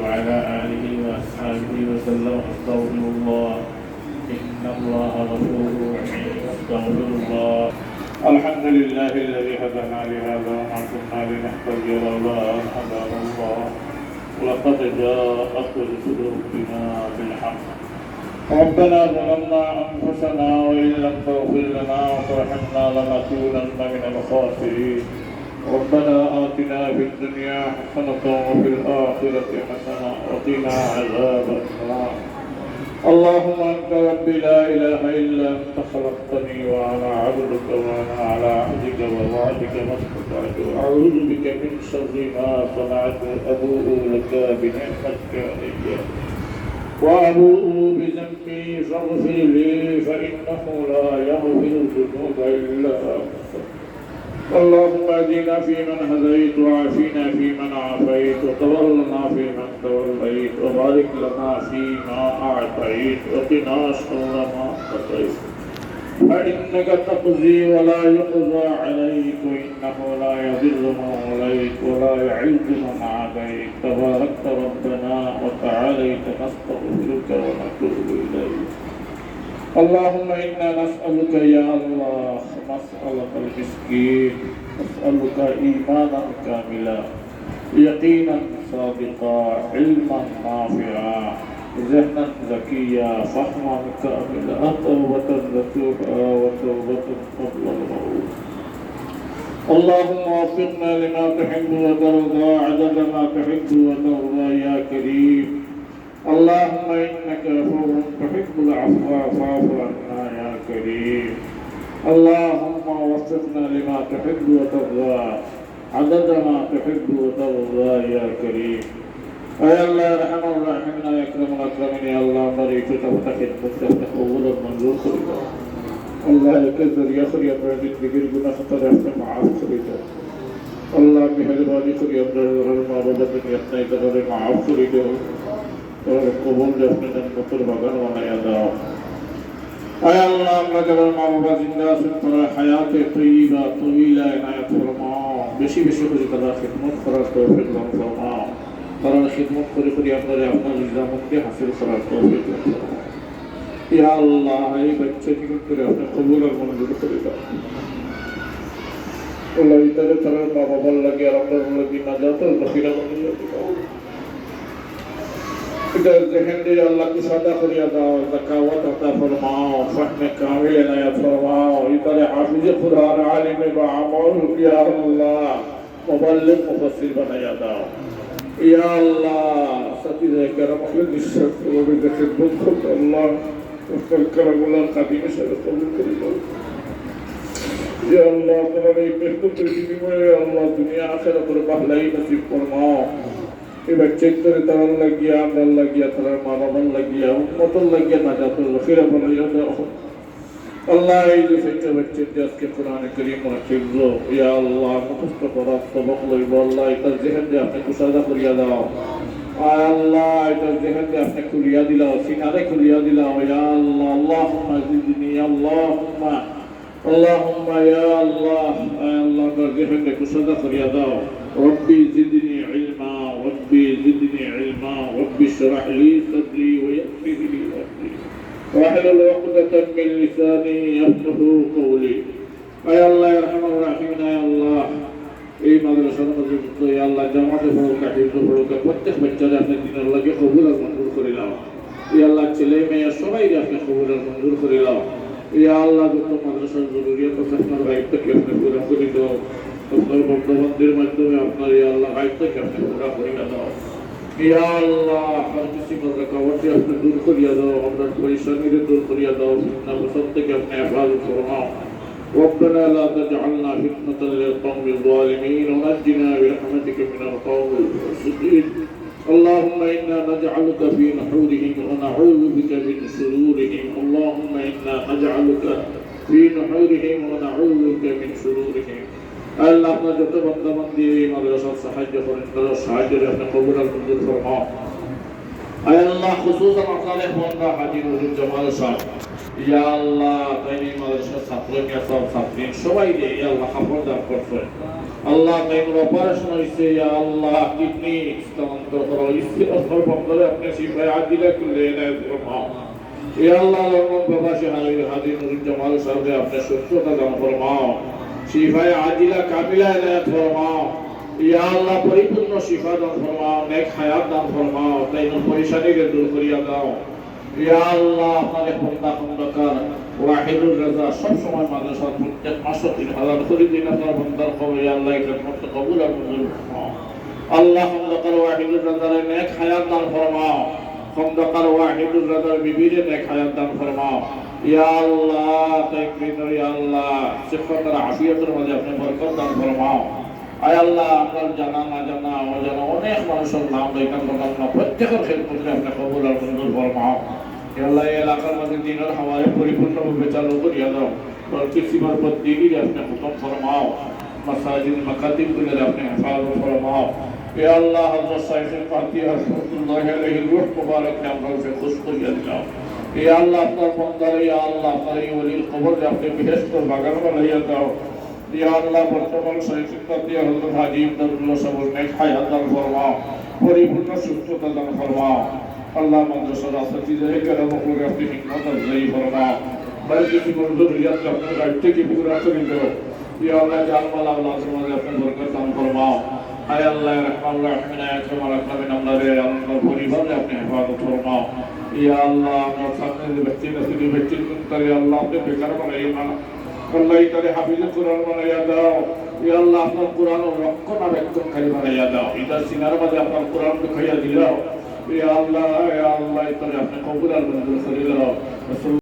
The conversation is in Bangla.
وعلى آله وأصحابه وسلم أستغفر الله. إن الله غفور رحيم. أستغفر الله. الحمد لله الذي هدانا لهذا وما كنا لنهتدي لولا أن هدانا الله. ولقد جاءت رسل ربنا بالحق. ربنا ظلمنا أنفسنا وإن لم تغفر لنا وترحمنا لنكونن من الخاسرين. ربنا آتنا في الدنيا حسنة وفي الآخرة حسنة وقنا عذاب النار. اللهم أنت ربي لا إله إلا أنت خلقتني وأنا عبدك وأنا على عهدك ووعدك ما استطعت وأعوذ بك من شر ما صنعت أبوء لك بنعمتك علي. وأبوء بذنبي فاغفر لي فإنه لا يغفر الذنوب إلا أنت. اللهم اهدنا فيمن هديت وعافنا فيمن عافيت وتولنا فيمن توليت وبارك لنا فيما أعطيت وقنا شر ما قضيت فإنك تقضي ولا يقضى عليك وإنه لا يضل من عليك ولا يعز من عاديت. تباركت ربنا وتعاليت نستغفرك ونتوب إليك. اللهم إنا نسألك يا الله مسألة المسكين نسألك إيمانا كاملا يقينا صادقا علما نافعا ذهنا ذكيا فهما كاملا توبة نتوبا وتوبة قبل الموت. اللهم وفقنا لما تحب وترضى عدد ما تحب وترضى يا كريم. اللهم إنك عفو تحب العفو فاعف عنا يا كريم اللهم وفقنا لما تحب وترضى عدد ما تحب وترضى يا كريم يا الله ارحم الراحمين يا اكرم الاكرمين يا الله مريك تفتح تفتح اولا منظور خلقا الله يكثر يخري امرا بذكر جناح طرف معاف خلقا الله مهرباني خري امرا ما بدل من يقنع تغرر معاف خلقا এর কবুল জন্মদান কপুর বাগান বানাইয়া দাও। আয় আল্লাহ, আমরা যারা মা বাবা জিন্দা আছেন, তারা হায়াতে তৈবা তৈলা এনায়াত ফরমাও। বেশি বেশি করে তারা খিদমত করার তৌফিক দান ফরমাও। তারা খিদমত করে করে আপনারা আপনার ইজামতকে হাসিল করার তৌফিক দান ফরমাও। ইয়া আল্লাহ, এই বাচ্চাটিকে করে আপনার কবুল আর মঞ্জুর করে দাও। বাবার লাগে আর আপনার লাগে না যাতে বাকিরা মঞ্জুর করে اقدر ذهني اللہ کی صدا کری ادا ذکاوت عطا فرماؤ فہم کامل نیا فرماؤ اتر حافظ قرآن عالم بعمل یا اللہ مبلغ مفسر بنایا داؤ یا اللہ ساتھی رہ کر مخلق الشرق و بگتر بدخل اللہ وفر کرم اللہ قدیم شرق قبول کری یا اللہ تمہاری بہتر تجیبی میں یا اللہ دنیا آخرت ربح لئی نصیب فرماؤ এবার চেক করে তার লাগিয়া আমার লাগিয়া তার মা বাবার লাগিয়া উন্মতর লাগিয়া না যাতে রফিরা বলে আল্লাহ এই যে সেটা বাচ্চা যে আজকে কোরআনে করিম শিখলো ইয়া আল্লাহ মুখস্থ করার সবক লইব আল্লাহ এটা জেহেন যে আপনি কুসাদা করিয়া দাও আয় আল্লাহ এটা জেহেন যে আপনি খুলিয়া দিলাও সিনারে খুলিয়া দিলাও ইয়া আল্লাহ আল্লাহুম্মা জিদনি আল্লাহুম্মা اللهم يا الله يا الله برجحك كسدا فريا داو ربي زدني علما ربي زدني علما ربي اشرح لي صدري ويسر لي امري واحلل عقدة من لساني يفقه قولي يا الله يا ارحم الراحمين يا الله এই মাদ্রাসার মধ্যে যুক্ত ইয়া আল্লাহ জামাতে ফরকা হিফজ ফরকা প্রত্যেক বাচ্চারা আপনি দিনের লাগে কবুল আর মঞ্জুর করে নাও ইয়া আল্লাহ ছেলে মেয়ে সবাই আপনি কবুল আর মঞ্জুর করে নাও ইয়া আল্লাহ যত মাদ্রাসার জরুরিয়াত আছে আপনার দায়িত্বকে আপনি পুরা করে দাও আপনার বন্ধুবান্ধবের মাধ্যমে আপনার ইয়া আল্লাহ দায়িত্বকে আপনি পুরা করে দাও ইয়া আল্লাহ হর কিছু রকাবটে আপনি দূর করিয়া দাও আপনার পরিশ্রমীদের দূর করিয়া দাও ফিতনা ফসদ থেকে আপনি হেফাজত ফরমাও ربنا لا تجعلنا فتنة للقوم الظالمين ونجنا برحمتك من القوم الفاسقين اللهم إنا نجعلك في نحورهم ونعوذ بك من شرورهم اللهم إنا نجعلك في نحورهم ونعوذ بك من شرورهم আল্লাহ আপনার যত বন্দাবন্দি এই মাদ্রাসার সাহায্য করেন, তাদের সাহায্যের আপনি কবুল আর মঞ্জুর ফরমাও আল্লাহ, খুসুসান আপনাদের বন্দা হাজি নজরুল জামাল সাহেব। ইয়া আল্লাহ তাই এই মাদ্রাসার ছাত্র সব ছাত্রী, সবাই ইয়া আল্লাহ হাফর দান করছেন আল্লাহ তাইমুর অপারেশন হয়েছে ইয়া আল্লাহ, কিডনি স্থানান্তর করা হয়েছে অথর বন্ধরে আপনি শিফায় আদিলা করলে এনে ফরমাও ইয়া আল্লাহ, লন্ডন প্রবাসী হাজির হাজির নুরুল জামাল সাহেবকে আপনি সুস্থতা দান ফরমাও শিফায় আদিলা কাবিলা এনে ফরমাও ইয়া আল্লাহ পরিপূর্ণ শিফা দান ফরমাও নেক হায়াত দান ফরমাও তাইমুর পরিশানিকে দূর করিয়া দাও। ইয়া আল্লাহ আপনার বন্দা খন্দকার ওয়াহিদুর রাজা সব সময় মাদ্রাসা প্রত্যেক মাসে তিন হাজার করে দিন আপনার বন্দার কবর ইয়া আল্লাহ এটা মত কবুল আর মঞ্জুর আল্লাহ খন্দকার ওয়াহিদুর রাজার নেক হায়াত দান ফরমাও খন্দকার ওয়াহিদুর রাজার বিবিরে নেক হায়াত দান ফরমাও ইয়া আল্লাহ তাকবীর ইয়া আল্লাহ। সিফাতের আফিয়াতের মধ্যে আপনি বরকত দান ফরমাও আয় আল্লাহ আপনার জানা না জানা অজানা অনেক মানুষের নাম দোকান না প্রত্যেকের ক্ষেত্রে আপনি কবুল আর মঞ্জুর ফরমাও আল্লাহ, এই এলাকার মধ্যে দিনের হাওয়ায় পরিপূর্ণভাবে চালু করিয়া দাও। প্রতি সীমার পর দিনই আপনি হুকুম ফরমাও মাসাজিদ মাকাতিবগুলো আপনি হেফাজত ফরমাও সাইফুল ফাতিহা রাহমাতুল্লাহি আলাইহি রূহ মুবারক কে আমরা উঠে খুশ করিয়া দাও হে আল্লাহ, আপনার বন্দার ইয়া আল্লাহ, আপনার এই ওলির কবর আপনি বিহেশত বাগান বানাইয়া দাও। ইয়া আল্লাহ, বর্তমান সাইফুল ফাতিহা হযরত হাজী ইবনুল্লাহ সাহেবের নেক হায়াত দান ফরমাও, পরিপূর্ণ সুস্থতা দান ফরমাও। আল্লাহ মাদ্রাসার আসাতিজাহে কেরাম করে আপনি হিকমত আফজাই ফরমাও। বলকি কি মঞ্জুর রিয়াত আপনার দায়িত্ব কি পুরা করে দাও ইয়া আল্লাহ, জানমাল আওলাদের মধ্যে আপনি বরকত দান ফরমাও। আয় আল্লাহ রহমান রহিম আকরাম রাখবেন আমাদের আল্লাহর পরিবারে আপনি হেফাজত ফরমাও ইয়া আল্লাহ, আমার সামনে যে ব্যক্তি নসিবি ব্যক্তির তারে আল্লাহ আপনি বেকার বানাইও না। আল্লাহ তারে হাফিজ কোরআন বানাইয়া দাও। ইয়া আল্লাহ, আপনার কোরআন রক্ষণাবেক্ষণকারী বানাইয়া দাও। ইদার সিনার মাঝে আপনার কোরআন দেখাইয়া দিলাও ইয়া আল্লাহ ইয়া আল্লাহ তারে আপনি কবুল আর মঞ্জুর করে দাও।